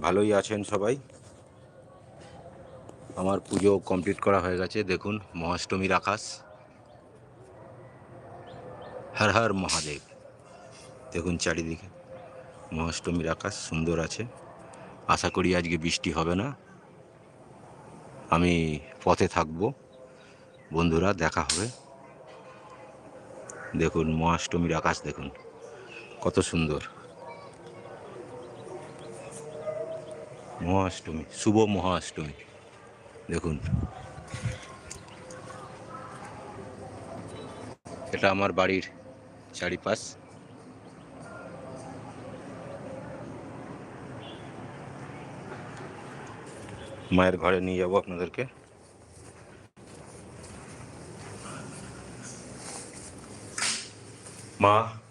ভালোই আছেন সবাই। আমার পুজো কমপ্লিট করা হয়ে গেছে, দেখুন, মহাষ্টমীর আকাশ। হর হর মহাদেব। দেখুন চারিদিকে, মহাষ্টমীর আকাশ সুন্দর আছে। আশা করি আজকে বৃষ্টি হবে না। আমি পথে থাকব। বন্ধুরা, দেখা হবে। দেখুন, মহাষ্টমীর আকাশ দেখুন, কত সুন্দর। মহাষ্টমী শুভ মহাষ্টমী। দেখুন। এটা আমার বাড়ির চারিপাশ। মায়ের ঘরে নিয়ে যাব আপনাদেরকে। মা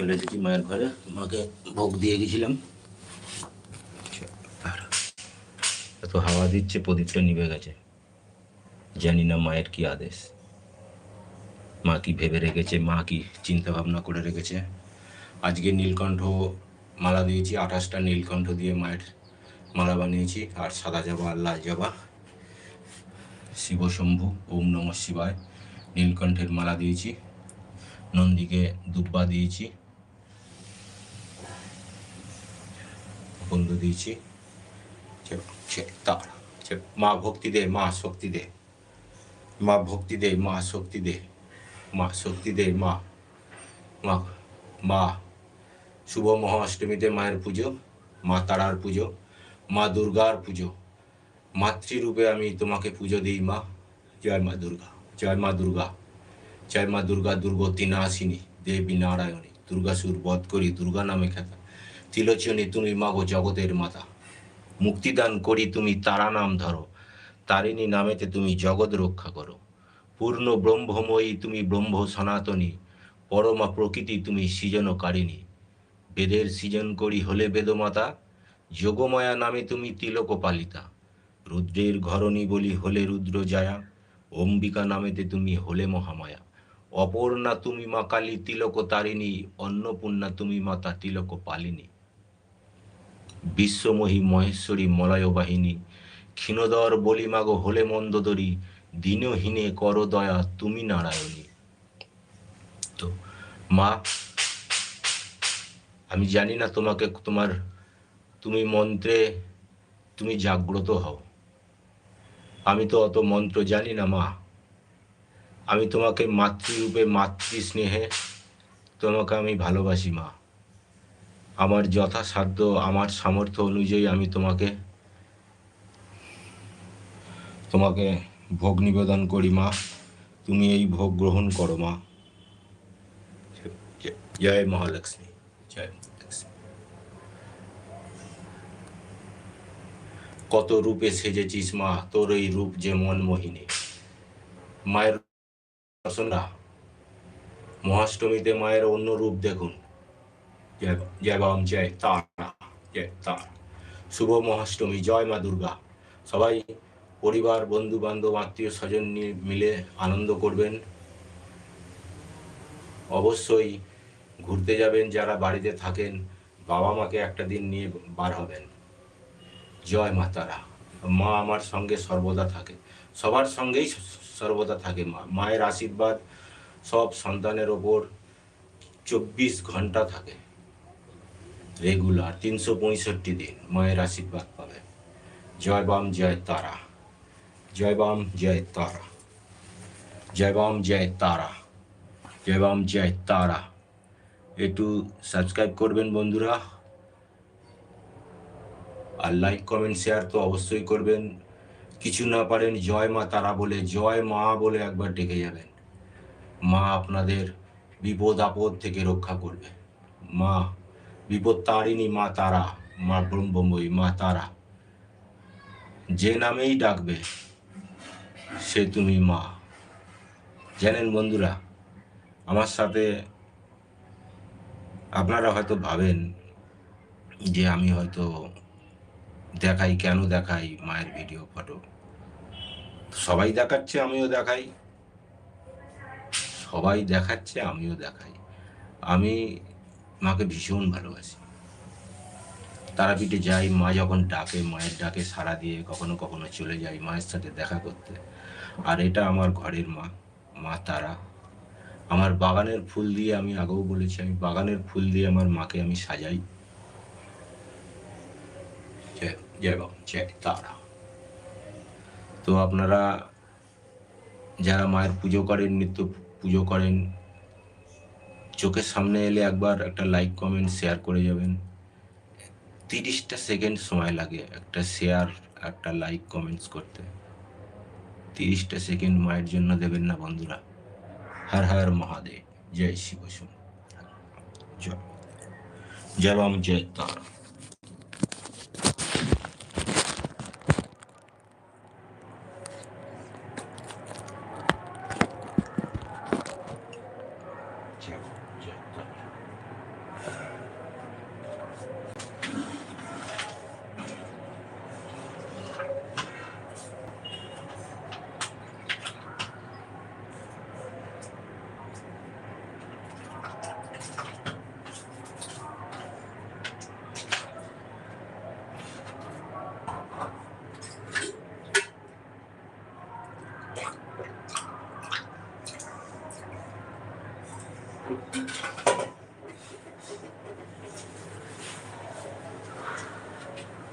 চলে এসেছি মায়ের ঘরে। মাকে ভোগ দিয়ে গেছিলাম। এত হাওয়া দিচ্ছে, প্রদীপটা নিভে গেছে। জানি না মায়ের কি আদেশ। মা কি ভেবে রেখেছে, মা কি চিন্তা ভাবনা করে রেখেছে। আজকে নীলকণ্ঠ মালা দিয়েছি, আঠাশটা নীলকণ্ঠ দিয়ে মায়ের মালা বানিয়েছি। আর সাদা জবা আর লাল জবা। শিবশম্ভু, ওম নম শিবায় নীলকণ্ঠের মালা দিয়েছি। নন্দীকে দুব্বা দিয়েছি। বন্ধু দিয়েছি। তার মা ভক্তি দে, মা শক্তি দে। মা ভক্তি দে, মা শক্তি দে। মা শক্তি দে, মা। মা মা, শুভ মহাষ্টমীতে মায়ের পুজো, মা তারার পুজো, মা দুর্গার পুজো। মাতৃরূপে আমি তোমাকে পুজো দিই, মা। জয় মা দুর্গা, জয় মা দুর্গা, জয় মা দুর্গা দুর্গতি নাশিনী দেবী নারায়ণী, দুর্গাসুর বধ করি, দুর্গা নামে খ্যাতা। তিলোচনী তুমি মাগো জগতের মাতা। মুক্তিদান করি তুমি তারা নাম ধরো। তারিণী নামেতে তুমি জগৎ রক্ষা করো। পূর্ণ ব্রহ্মময়ী তুমি ব্রহ্ম সনাতনী। পরমা প্রকৃতি তুমি সৃজনকারিণী। বেদের সৃজন করি হলে বেদমাতা। যোগমায়া নামে তুমি তিলক পালিতা রুদ্রের ঘরণী বলি হলে রুদ্র জায়া অম্বিকা নামেতে তুমি হলে মহামায়া। অপর্ণা তুমি মা কালী তিলক তারিণী অন্নপূর্ণা তুমি মাতা তিলক পালিনী বিশ্বমহী মহেশ্বরী মলয় বাহিনী, ক্ষীণদর বলিমাগ হলে মন্দদরি দিনহীনে কর দয়া তুমি নারায়ণী। তো, মা, আমি জানি না তোমাকে তোমার, তুমি মন্ত্রে, তুমি জাগ্রত হও। আমি তো অত মন্ত্র জানি না, মা। আমি তোমাকে মাতৃরূপে মাতৃ স্নেহে তোমাকে আমি ভালোবাসি, মা। আমার যথাসাধ্য, আমার সামর্থ্য অনুযায়ী আমি তোমাকে তোমাকে ভোগ নিবেদন করি, মা। তুমি এই ভোগ গ্রহণ করো, মা। জয় মহালক্ষ্মী কত রূপে সেজেছিস, মা, তোর এই রূপ যে মন মোহিনী মায়ের মহাষ্টমীতে মায়ের অন্য রূপ দেখুন। জয় জয় বাম জয় তারা জয় তারা শুভ মহাষ্টমী জয় মা দুর্গা সবাই পরিবার, বন্ধু, বান্ধব, আত্মীয়, স্বজন মিলে আনন্দ করবেন। অবশ্যই ঘুরতে যাবেন, যারা বাড়িতে থাকেন, বাবা মাকে একটা দিন নিয়ে বার হবেন। জয় মা তারা। মা আমার সঙ্গে সর্বদা থাকে। সবার সঙ্গেই সর্বদা থাকে মা। মায়ের আশীর্বাদ সব সন্তানের ওপর চব্বিশ ঘণ্টা থাকে। রেগুলার তিনশো পঁয়ষট্টি দিন, মায়ের আশীর্বাদ পাবে। জয় বাম, জয় তারা। জয় বাম, জয় তারা। জয় বাম, জয় তারা। জয় বাম, জয় তারা। একটু সাবস্ক্রাইব করবেন বন্ধুরা। আর লাইক কমেন্ট শেয়ার তো অবশ্যই করবেন। কিছু না পারেন জয় মা তারা বলে, জয় মা বলে একবার ডেকে যাবেন। মা আপনাদের বিপদ আপদ থেকে রক্ষা করবে। মা বিপদ তারিণী মা তারা, মা ব্রহ্মময়ী মা তারা। যে নামেই ডাকবে, সে তুমি মা। জানেন বন্ধুরা, আমার সাথে আপনারা হয়তো ভাবেন যে আমি হয়তো দেখাই, কেন দেখাই মায়ের ভিডিও, ফটো? সবাই দেখাচ্ছে, আমিও দেখাই। সবাই দেখাচ্ছে, আমিও দেখাই। আমি মাকে ভীষণ ভালোবাসি। তারাপীঠে যাই, মা যখন ডাকে, মায়ের ডাকে সাড়া দিয়ে কখনো কখনো চলে যাই মায়ের সাথে দেখা করতে। আর এটা আমার ঘরের মা মা তারা। আমার বাগানের ফুল দিয়ে আমি আগেও বলেছি, আমি বাগানের ফুল দিয়ে আমার মাকে আমি সাজাই। জয় বাবা, জয় তারা। তো আপনারা যারা মায়ের পুজো করেন, নিত্য পুজো করেন চোখের সামনে এলে একবার একটা লাইক কমেন্ট শেয়ার করে যাবেন। তিরিশটা সেকেন্ড সময় লাগে একটা শেয়ার একটা লাইক কমেন্টস করতে। তিরিশটা সেকেন্ড মায়ের জন্য দেবেন না বন্ধুরা। হর হর মহাদেব, জয় শ্রী বসু। জয়। জয় রাম জয় তারা।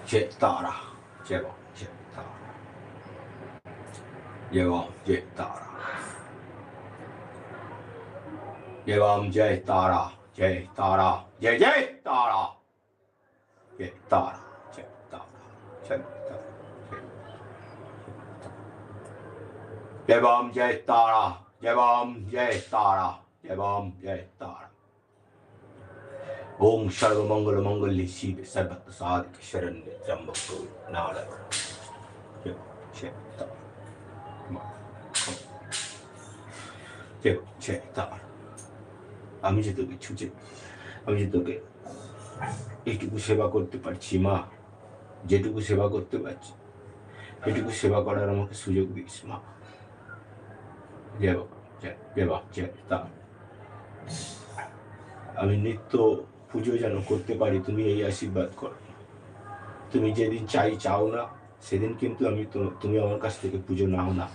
चेतारा जगो चेतारा जगो चेतारा एवं जय तारा जय तारा जय जय तारा जय तारा जय तारा जय तारा जय एवं जय तारा जय जय तारा एवं जय तारा ওম সর্বমঙ্গল মঙ্গলে শিব সর্বত্র সাধক শরণ ত্রম্বক নারায়ণ আমি যে তোকে ছুঁচে, আমি যে তোকে এইটুকু সেবা করতে পারছি, মা, যেটুকু সেবা করতে পারছি, এটুকু সেবা করার আমাকে সুযোগ দিস, মা। জয় বাবা জয় বাবা, জয়। তা আমি নিত্য পুজো যেন করতে পারি, তুমি এই আশীর্বাদ করো। তুমি যেদিন চাই, চাও না, সেদিন কিন্তু আমি তুমি আমার কাছ থেকে পুজো নাও না।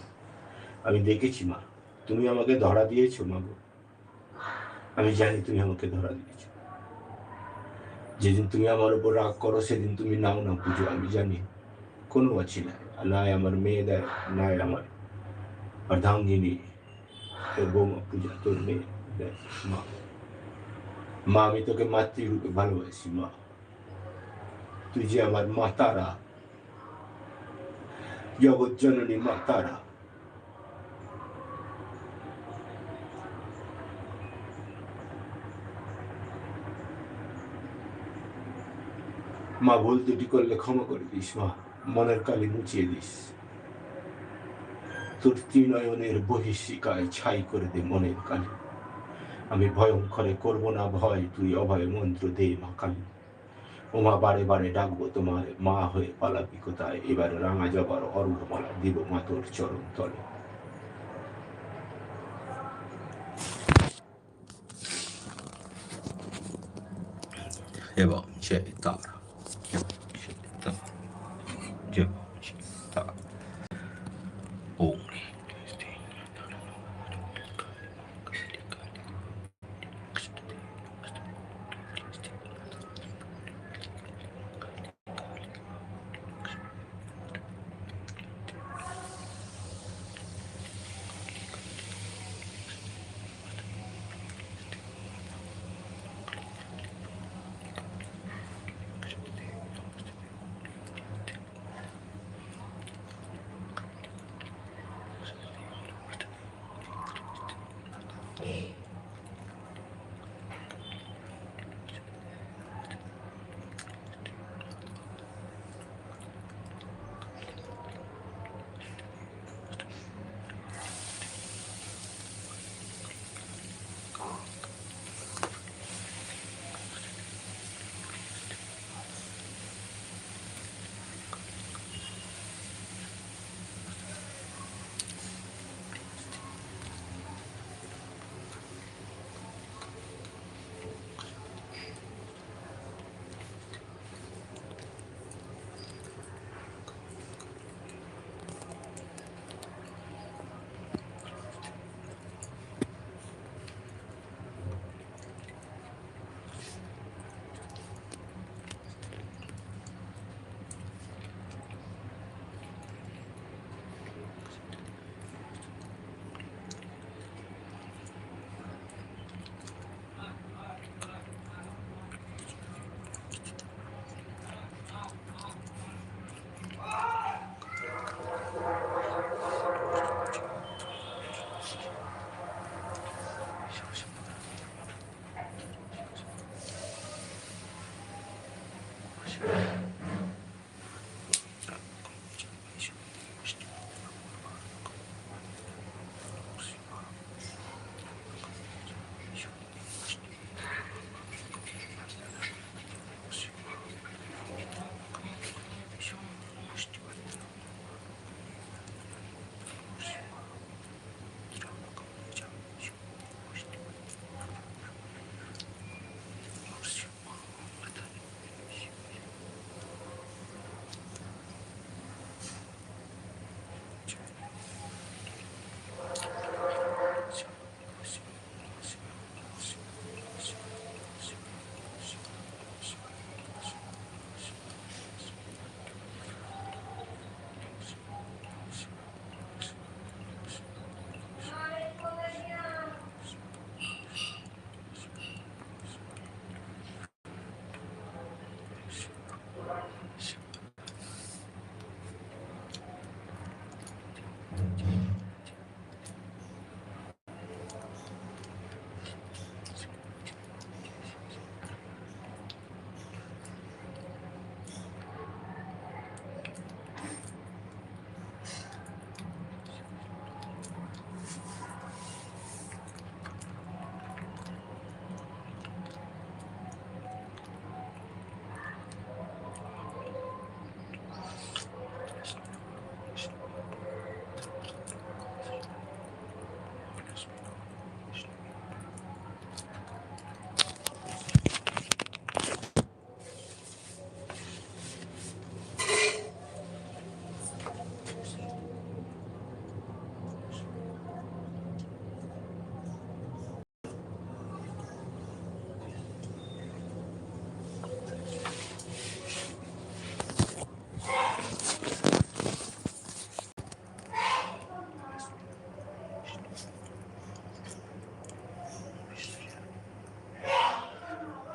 আমি দেখেছি, মা, তুমি আমাকে ধরা দিয়েছ, মা গো। আমি জানি তুমি আমাকে ধরা দিয়েছ। যেদিন তুমি আমার উপর রাগ করো, সেদিন তুমি নাও না পুজো, আমি জানি। কোনো আছি না, নাই আমার মেয়ে, দেয়, নাই আমার অর্ধাঙ্গিনী, তোর বৌমা পূজা, তোর মেয়ে, দেয়, মা। মা আমি তোকে মাতৃরূপে ভালোবাসি, মা। তুই যে আমার মা তারা জগৎ জননী মা তারা মা, ভুল দুটি করলে ক্ষমা করে দিস, মা। মনের কালি মুছিয়ে দিস। তোর ত্রিনয়নের বহিষ্কায় ছাই করে দে মনের কালি। আমি ভয়ঙ্করে করব না ভয়, তুই অভয় মন্ত্র দে মা কালী। ওমা বারে বারে ডাকবো তোমার মা হয়ে পালাবি কোথায়? এবার রাঙা জবার অর্ঘমালা দিব মা তোর চরণ তলে। এবং সে তার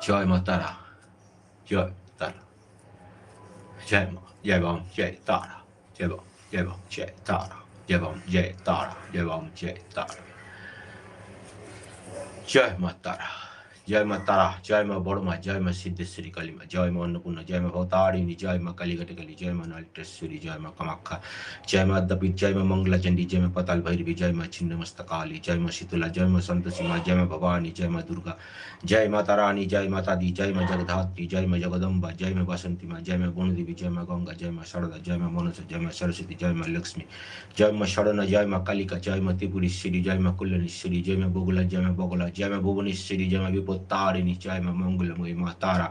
जय माता जय तारा जय जय बम जय तारा जय बम जय बम जय तारा जय बम जय तारा जय बम जय तारा जय माता जय मा तारा जय माँ बड़मा जय मा सिद्धेश्वरी काली जय माँ अन्नपूर्णा जय मा भवतारिणी जय माँ कालीघट काली जय मा नालिटेश्वरी जय माँ कमाखा जय माँ अद्यपीठ जय माँ मंगला चंडी जय माँ पताल भैरवी जय माँ छिन्न मस्तकाली जय माँ शीतला जय माँ संतोषी माँ जय माँ भवानी जय मा दुर्गा जय माता रानी जय माता दी जय मा जगधात्री जय माँ जगदम्बा जय माँ बसंती मा जय माँ गुणदेवी जय माँ गंगा जय मा शारदा जय मा मनस जय मा सरस्वती जय मा लक्ष्मी जय माँ शरण जय मा कालिका जय माँ त्रिपुरेश्वरी जय माँ कुल्लनेश्वरी जय माँ बोगला जय माँ बोगला जय माँ भुवनेश्वरी जय मा विपद জয় মা বিপদ তারিণী জয় মা মঙ্গলময়ী মা তারা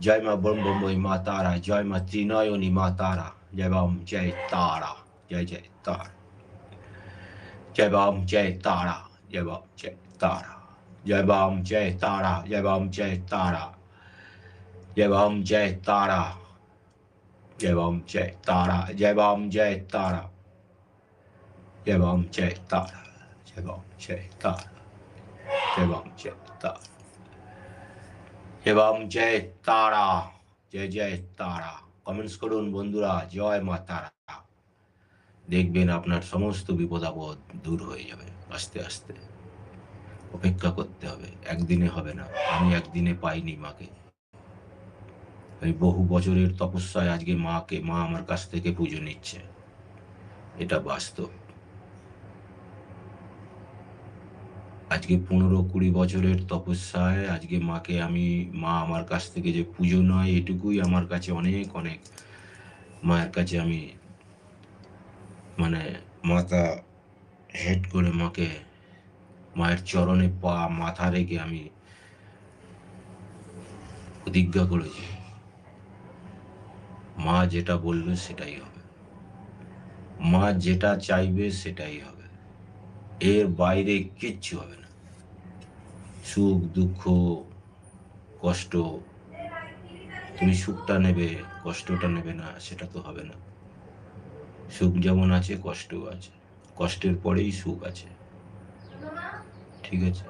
জয় মা ব্রহ্মময়ী মা তারা জয় মা ত্রিনয়নী মা তারা জয় বাম জয় তারা জয় জয় তারা জয় বাম জয় তারা জয় বাম জয় তারা জয় বাম জয় তারা জয় বাম জয় তারা জয় বাম জয় তারা জয় বাম জয় তারা জয় বাম জয় তারা জয় বাম জয় তারা জয় বাম জয় তারা জয় বাম জয় তারা, জয় জয় তারা। কমেন্টস করুন বন্ধুরা, জয় মা তারা। দেখবেন আপনার সমস্ত বিপদ আপদ দূর হয়ে যাবে, আস্তে আস্তে। অপেক্ষা করতে হবে, একদিনে হবে না, আমি একদিনে পাইনি মাকে। এই বহু বছরের তপস্যায় আজকে মাকে, মা আমার কাছ থেকে পুজো নিচ্ছে। এটা বাস্তব। আজকে পনেরো কুড়ি বছরের তপস্যায়, আজকে মাকে আমি, মা আমার কাছ থেকে যে পুজো নয়, এটুকুই আমার কাছে অনেক অনেক মায়ের কাছে আমি মানে মাথা হেড করে মাকে মায়ের চরণে পা মাথা রেখে আমি প্রতিজ্ঞা করেছি। মা যেটা বলবে সেটাই হবে। মা যেটা চাইবে সেটাই হবে। এর বাইরে কিচ্ছু হবে না। সুখ, দুঃখ, কষ্ট, তুমি সুখটা নেবে, কষ্টটা নেবে না, সেটা তো হবে না। সুখ যেমন আছে, কষ্টও আছে। কষ্টের পরেই সুখ আছে। ঠিক আছে?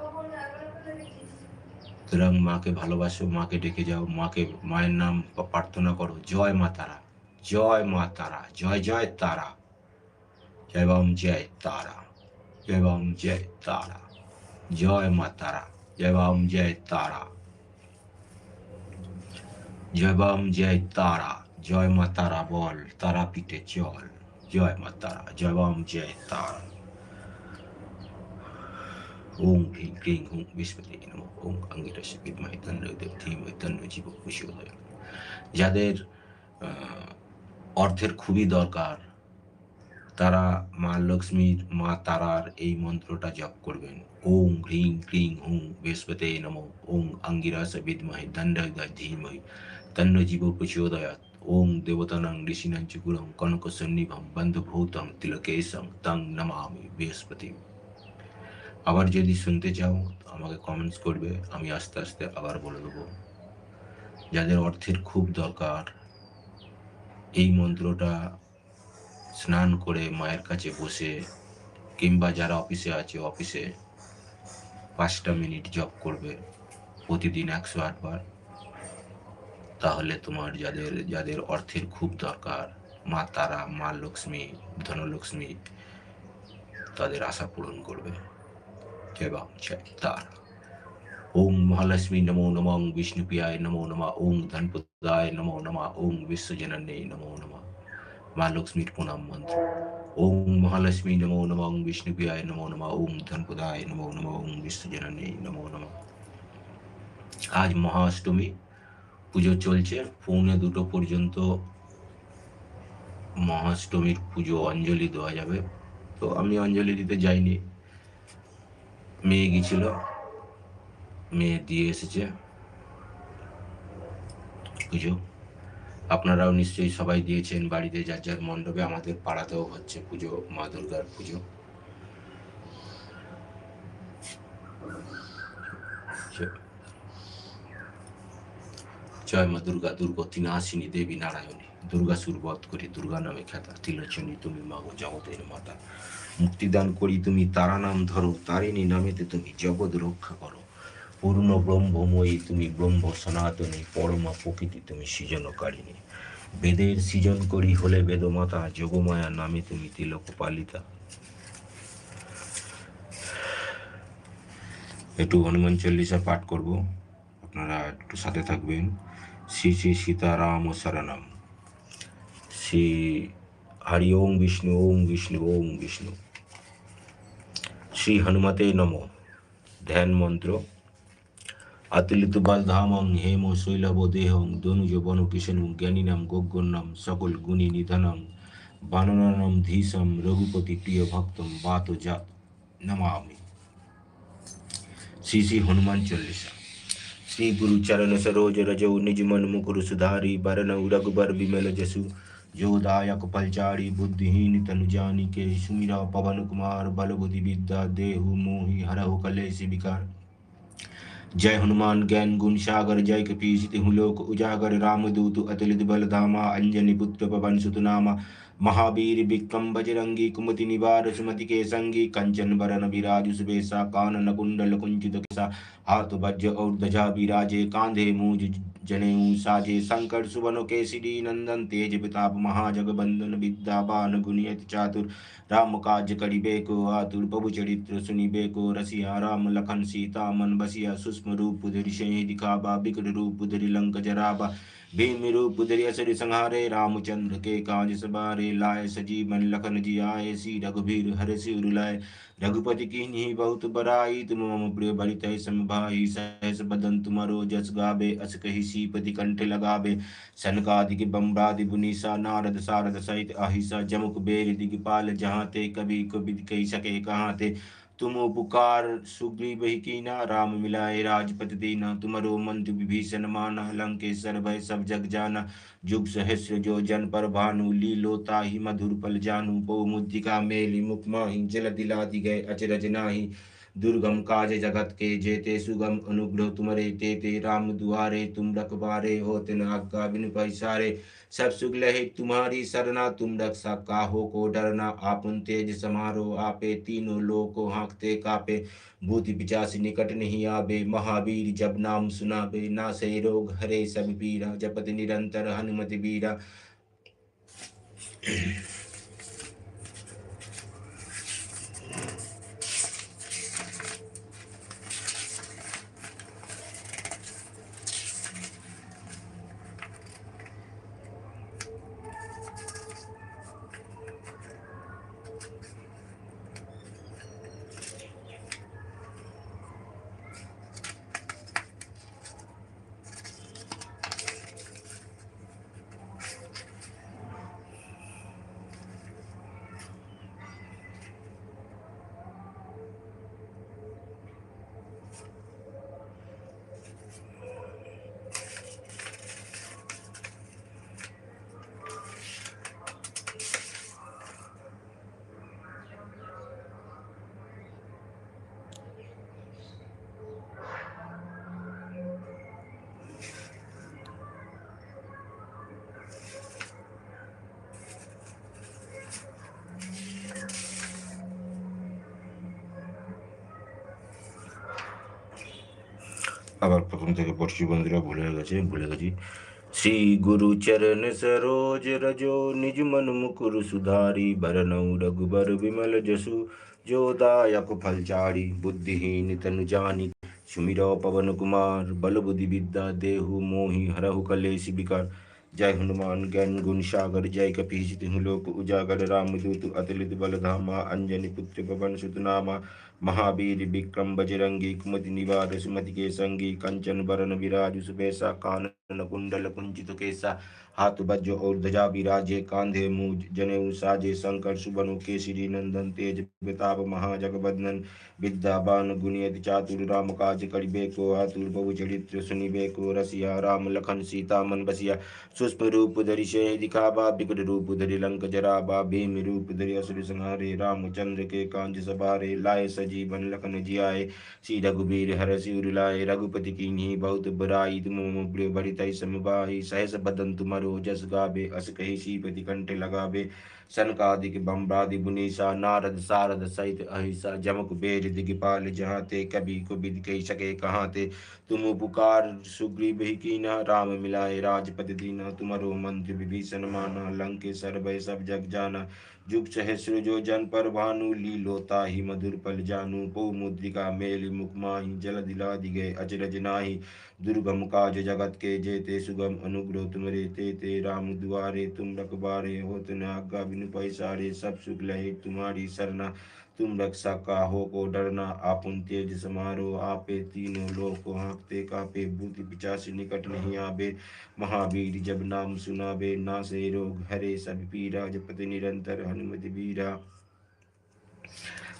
সুতরাং মাকে ভালোবাসো, মাকে ডেকে যাও, মাকে, মায়ের নাম প্রার্থনা করো, জয় মা তারা, জয় মা তারা, জয় জয় তারা, জয় বাম, জয় তারা, জয় বাম, জয় তারা, জয় মা তারা। জয় জয় তারা জয় বাম জয় তারা জয় মা তারা বল তারা পিঠে চল জয় মা তারা জয় বাম জয় তারা ওং হ্রিং ক্রিং হুং বিস্পতি নমঃ ওং অঙ্গিরস্য বিদ্মহে তন্নদেব ধীমহি তন্ন জীব প্রচোদয়াৎ যাদের অর্থের খুবই দরকার তারা, মা লক্ষ্মীর মা তারার এই মন্ত্রটা জপ করবেন। ওং হ্রিং ক্রিং হুং বৃহস্পতি নম। ওং অঙ্গিরাস বিদ্মহে দণ্ডায় ধীমহি। তন্ন জীব প্রচোদয়াৎ। ওং দেবতানাং ঋষিণাং চ কনক সন্নিভম বন্ধুভূতং তিলকেশং তং নমামি বৃহস্পতি। আবার যদি শুনতে চাও, আমাকে কমেন্টস করবে, আমি আস্তে আস্তে আবার বলে দেবো। যাদের অর্থের খুব দরকার, এই মন্ত্রটা স্নান করে মায়ের কাছে বসে, কিংবা যারা অফিসে আছে, অফিসে পাঁচটা মিনিট জব করবে, প্রতিদিন একশো আটবার তাহলে তোমার যাদের যাদের অর্থের খুব দরকার, মা তারা, মা লক্ষ্মী, ধনলক্ষ্মী, তাদের আশা পূরণ করবে। জয় তারা। ওম মহালক্ষ্মী নমো নমঃ ওং বিষ্ণুপ্রিয়ায় নমো নমঃ ওং ধনপদায় নমো নমঃ ওং বিশ্বজনন্যে নমো নমঃ। মা লক্ষ্মীর প্রণাম মন্ত্র ওম মহালক্ষ্মী নমো নমঃ ওং বিষ্ণুপ্রিয়ায় নমো নমঃ ওং ধনপদায় নমো নমঃ ওং বিশ্বজনন্যে নমো নমঃ আজ মহাষ্টমী, পুজো চলছে। পৌনে দুটো পর্যন্ত মহাষ্টমীর পুজো অঞ্জলি দেওয়া যাবে। তো আমি অঞ্জলি দিতে যাইনি। মেয়ে গেছিল মেয়ে দিয়ে এসেছে পুজো। আপনারাও নিশ্চয়ই সবাই দিয়েছেন বাড়িতে যার যার মণ্ডপে, আমাদের পাড়াতেও হচ্ছে পুজো, মা দুর্গার পুজো। জয় মা দুর্গা দুর্গতি নাসিনী দেবী নারায়ণী, দুর্গা সুরবধ করি, দুর্গা নামে খ্যাতা, তিলোচনী তুমি মাগো জগতের মাতা। মুক্তিদান করি তুমি, তারা নাম ধরো, তারিণী নামেতে তুমি জগৎ রক্ষা করো। পূর্ণ ব্রহ্মময়ী তুমি ব্রহ্ম সনাতনী, পরমা প্রকৃতি তুমি সৃজনকারিণী। বেদের সৃজন করি হলে বেদমাতা, যোগমায়া নামে তুমি তিলক পালিতা। একটু হনুমান চল্লিশা পাঠ করব। আপনারা একটু সাথে থাকবেন। শ্রী শ্রী সীতারাম শরণম। শ্রী হরি ওম বিষ্ণু ওম বিষ্ণু ওম বিষ্ণু। শ্রী হনুমতে নম। ধ্যান মন্ত্র। আতুলিত বালধামং হেম শৈলব দেহং দনুজ বন কিশনু জ্ঞানীনাম গজ্ঞন্নাম সকল গুণী নিধনং বাননানম ধীসম রঘুপতি প্রিয় ভক্তম বাত জাত নমামি श्री श्री हनुमान चालीसा श्री गुरु चरण सरोज रजो निज मन मुकुर सुधारी बरन रघुबर विमल जसु जो दायक फलचारी बुद्धिहीन तनु जानी के सुमिरा पवन कुमार बल बुद्धि विद्या देहु मोहि हरहु कलेश विकार जय हनुमान ज्ञान गुण सागर जय कपीस तिहु लोक उजागर राम दूत अतुलित बल धामा अंजनी पुत्र पवन सुत नामा महावीर विक्रम बजरंगी कुमति निवार सुमति के संगी कंचन बरन विराज सुबेसा कानन कुंडल कुंचित केसा। हाथ वज्र और ध्वजा विराजे, कांधे मूज जनेऊ साजे शंकर सुवन केसरी नंदन तेज प्रताप महाजगबंदन विद्यावान गुणियत चातुर। राम काज करिबे को आतुर, प्रभु चरित्र सुनिबे को रसिया राम लखन सीता मन बसिया सूक्ष्म रूप धरि सही दिखावा विकट रूप धरि लंक जरावा भीम रूप असुर संहारे, रामचंद्र के काज सवारे लाए सजीवन लखन जी आए सी रघुबीर हर सिर लाए। रघुपति की बहुत बड़ाई तुम मम प्रिय भरित सम भाई। सहस बदन तुमरो जस गावे अस कही सीपति कंठ लगावे सनकादिक बम्बादि बुनीसा, नारद सारद सहित अहिसा, जमुक बेर दिगपाल, जहाँ ते कभी को विद कही सके, कहाँ ते तुम पुकार सुग्रीव ही कीना राम मिलाए राजपति दीना। तुमरो मंत्र विभीषण माना, लंकेश्वर भय सब जग जाना। जुग सहस्र जो जन पर भानु लीलोता ही मधुर पल जानु। बहु मुद्दिका मेली मुख माही, जल दिला दिलादि गए अचरज नाही। दुर्गम काज जगत के जेते सुगम अनुग्रह तुमरे तेते राम दुआरे, तुम रखबारे होते न आज्ञा बिन पैसारे। सब सुख लहे तुम्हारी सरना, तुम रक्षा काहो को डरना। आपन तेज समारो आपे, तीनों लोको हाँकते कापे। भूत पिचासी निकट नहीं आबे महावीर जब नाम सुनाबे ना से रोग हरे सब पीरा, जपत निरंतर हनुमत बीरा। আবার প্রথম থেকে পড়ছি বন্ধুরা, ভুলে গেছে, ভুলে গেছি। শ্রী গুরু চরণ সরোজ রজ, নিজ মন মুকুর সুধারি বরনৌ রঘুবর বিমল যশু। जोदायक फलचारी बुद्धिहीन तनु जानी सुमिरो पवन कुमार बल बुद्धि विद्या देहु मोहि हरहु कलेश विकार जय हनुमान ज्ञान गुण, सागर, जय कपीश, तिहु, लोक, उजागर, राम, दूत, अतुलित, बल, धामा, अंजनी, पुत्र पवन सुत नामा महावीर, विक्रम, बजरंगी, कुमति, निवार, सुमति के संगी कंचन बरन विराज, सुबेसा, कानन, कुंडल कुंचित केसा, हाथ बज्र और ध्वजा विराजे, कांधे, मूज, जनेऊ, साजे, शंकर, सुबनु, केसरी, नंदन, तेज, प्रताप महाजगबंदन विद्यावान गुणियति, चातुर, राम, काज करिबे को आतुर बहु चरित्र सुनिबे को रसिया, राम, लखन सीता मन बसिया सुष्म रूप धरि से दिखावा विकट रूप धरि लंक जराबा भीम रूप धरि असुर संहारे, रामचंद्र के कांज सबारे लाए सजीवन लखन जियाए श्री रघुबीर हर सिर लाए, रघुपति की बहुत बड़ाई तुम प्रिय बड़ी तई समबाई सहस बदन तुम्हारो जस गावे अस कही श्रीपति कंठ लगावे सनकादिक बम्बादि बुनीसा, नारद सारद सहित अहिसा, जमक बेर दिगपाल जहाँ ते कभी को विद कही सके कहाँ ते तुम पुकार सुग्रीव ही कीना राम मिलाए राजपति दीना तुम्हारो मंत्र विभीषण माना लंकेश्वर भय सब जग जाना। जुग सहस्र जो जन पर भानु लीलोता ही मधुर पल जानु, पौ मुद्रिका मेल मुख माही, जल दिला दिगे अचरज नाही। दुर्गम काज जगत के जेते सुगम अनुग्रह तुमरे ते ते राम दुआरे तुम रखबारे, होत न आज्ञा बिनु पैसारे, सब सुख लहे तुम्हारी सरना। तुम रक्षा का हो को डरना, आपुन तेज समारो, आपे तीनों लोग को हाँकते कापे भूति पिचासी निकट नहीं आबे। महावीर जब नाम सुनाबे, नासे रोग हरे, सब पीरा जपति निरंतर الشيطان مدبيرا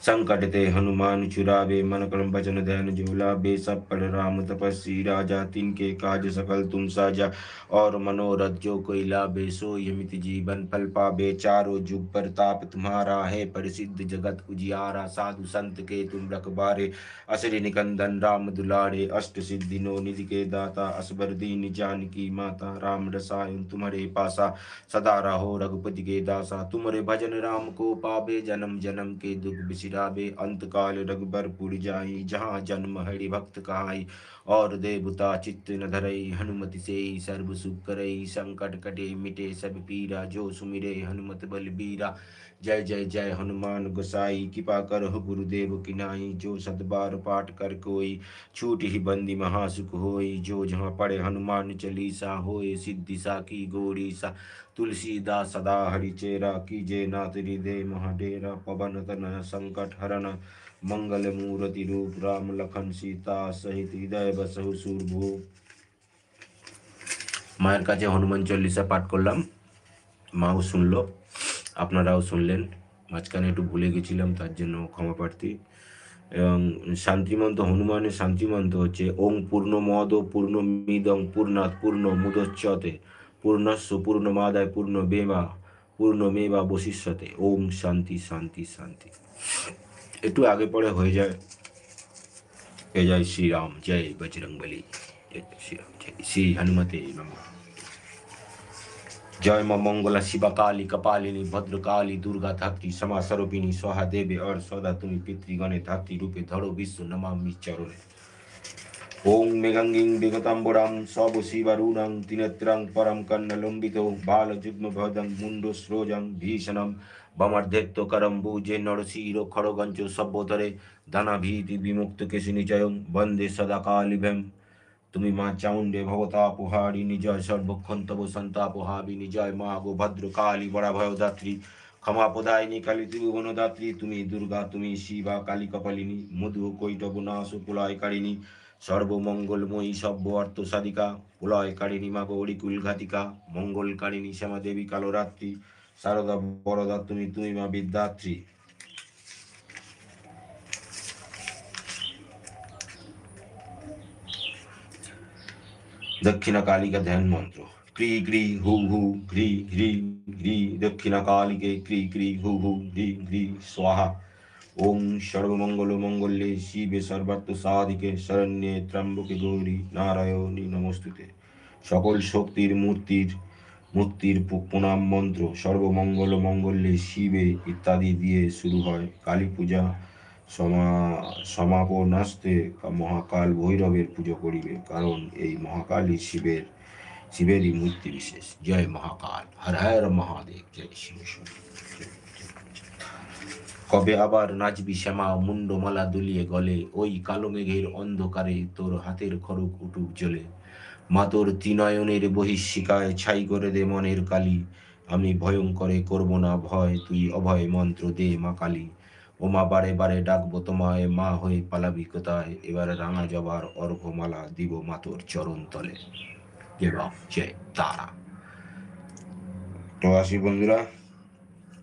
संकट ते हनुमान चुरावे मन क्रम वचन ध्यान झूलावे सब पर राम तपस्वी राजा, तिनके काज सकल तुम साजा। और मनोरथ जो कोई लाभे सो यमित जीवन फल पावे। चारों जुग पर ताप तुम्हारा है, प्रसिद्ध जगत उजियारा। साधु संत के तुम रखबारे असरि निकंदन राम दुलारे। अष्ट सिद्धि नो निधि के दाता, असबर दीन जानकी माता। राम रसायन तुम्हारे पासा, सदा रहो रघुपति के दासा। तुम्हारे भजन राम को पावे, जन्म जन्म के दुख बिसिरावे अंत काल रघुबरपुर जाई, जहाँ जन्म हरि भक्त कहाई। और देवता चित्त न धरई, हनुमति से सर्व सुख करई। संकट कटे मिटे सब पीरा, जो सुमिरे हनुमत बल बीरा। जय जय जय हनुमान गोसाई, कृपा कर गुरुदेव किनाई। जो सदबार पाठ कर कोई, छूट ही बंदी महासुख होई। जो जहाँ पढ़े हनुमान चलीसा, होए सिद्धि सा की गोरी सा तुलसीदास सदा हरिचेरा कीजे नाथ हृदय महाडेरा पवन तन संकट हरन मंगल मूर्ति रूप राम लखन सीता सहित হৃদয় বসহু সুরভু মায়ের কাছে হনুমান চল্লিশা পাঠ করলাম মাও শুনলো আপনারাও শুনলেন মাঝখানে একটু ভুলে গেছিলাম তার জন্য ক্ষমা প্রার্থী এবং শান্তিমন্ত হনুমানের শান্তিমন্ত হচ্ছে ওং পূর্ণ মদ পূর্ণ মিদং পূর্ণাৎ পূর্ণ মুদচ্যতে পূর্ণস্য পূর্ণমাদায় পূর্ণ বেবা পূর্ণ মেবা বশিষ্যতে ওম শান্তি শান্তি শান্তি একটু আগে পরে হয়ে যায় হয়ে যায় শ্রীরাম জয় বজরং বলি জয় শ্রীরাম জয় শ্রী হনুমতে নমঃ जय मां मंगला शिवा काली कपालिनी भद्रकाली दुर्गा धात्री समा स्वरूपिणी स्वाहा देवे और सदा तुम्ही पितृगणे धात्री रूपे धरो विश्व नमामि चरणे ওং মেগাঙ্গিং বিগতাম্বরাম সব সবশিবারুণাং তিনেত্রাং পরম কন্নলম্বিত বালযুগ্ম ভদং মুন্ডস্রোজং ভীষণম বমর্ধেত্য করম বুজে নরশির খড়গঞ্জ সভ্যতরে ধনাভীতি বিমুক্ত কেশিনিচয়ং বন্দে সদাকালিভেম তুমি মা চামুণ্ডে ভবতাপহারি নিজয় সর্বক্ষণ তব সন্তাপহাবি নিজয় মা গো ভদ্রকালী বরাভয়দাত্রী ক্ষমাপদায়িনী কালী ত্রিভুবনদাত্রী তুমি দুর্গা তুমি শিবা কালী কপালিনী মধু কৈটব নাশ কুলায়কারিণী সর্বমঙ্গলময়ী সভ্য অর্থ সাধিকা প্রলয়কারিণী মা গৌরী কুলঘাতিকা, মঙ্গলকারিণী শ্যামা দেবী কালরাত্রি, সারদা বরদা তুমি তুমি মা বিদ্যাত্রী। দক্ষিণা কালিকা ধ্যান মন্ত্র। ক্রি ক্রি হু হু ঘ্রি ঘ্রি ঘ্রি দক্ষিণা কালিকে ক্রি ক্রি হু হু ঘ্রি ঘ্রি, স্বাহা। ওম সর্বমঙ্গল মঙ্গলে শিবে সর্বাত্ম সাধিকে শরণ্যে ত্রাম্বকে গৌরী নারায়ণী নমস্তুতে। সকল শক্তির মূর্তির মূর্তির প্রণাম মন্ত্র সর্বমঙ্গল মঙ্গলে শিবে ইত্যাদি দিয়ে শুরু হয়। কালী পূজা সমা, সমাপনাস্তে মহাকাল ভৈরবের পুজো করিবে, কারণ এই মহাকালী শিবের, শিবেরই মূর্তি বিশেষ। জয় মহাকাল। হর হর মহাদেব। জয় শিব কবে আবার নাচবি শ্যামা মুন্ডমালা দুলিয়ে গলে, ওই কালো মেঘের অন্ধকারে তোর হাতের খড়ক উটুক জ্বলে। মা তোর ত্রিনয়নের বহিঃশিকায় ছাই করে দে মনের কালী, আমি ভয়ঙ্করে করব না ভয়, তুই অভয় মন্ত্র দে মা কালী। ও মা, বারে বারে ডাকবো তোমায়, মা হয়ে পালাবি কোথায়? এবার রাঙা জবার অর্ঘমালা দিব মা তোর চরণ তলে। জয় তারা। তো আসি বন্ধুরা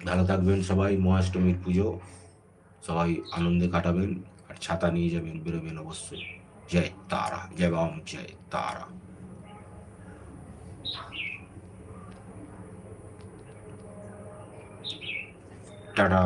ভালো থাকবেন সবাই, মহাষ্টমীর পুজো। সবাই আনন্দে কাটাবেন আর ছাতা নিয়ে যাবেন, বেরোবেন অবশ্যই। জয় তারা, জয় বাম, জয় তারা। টাটা।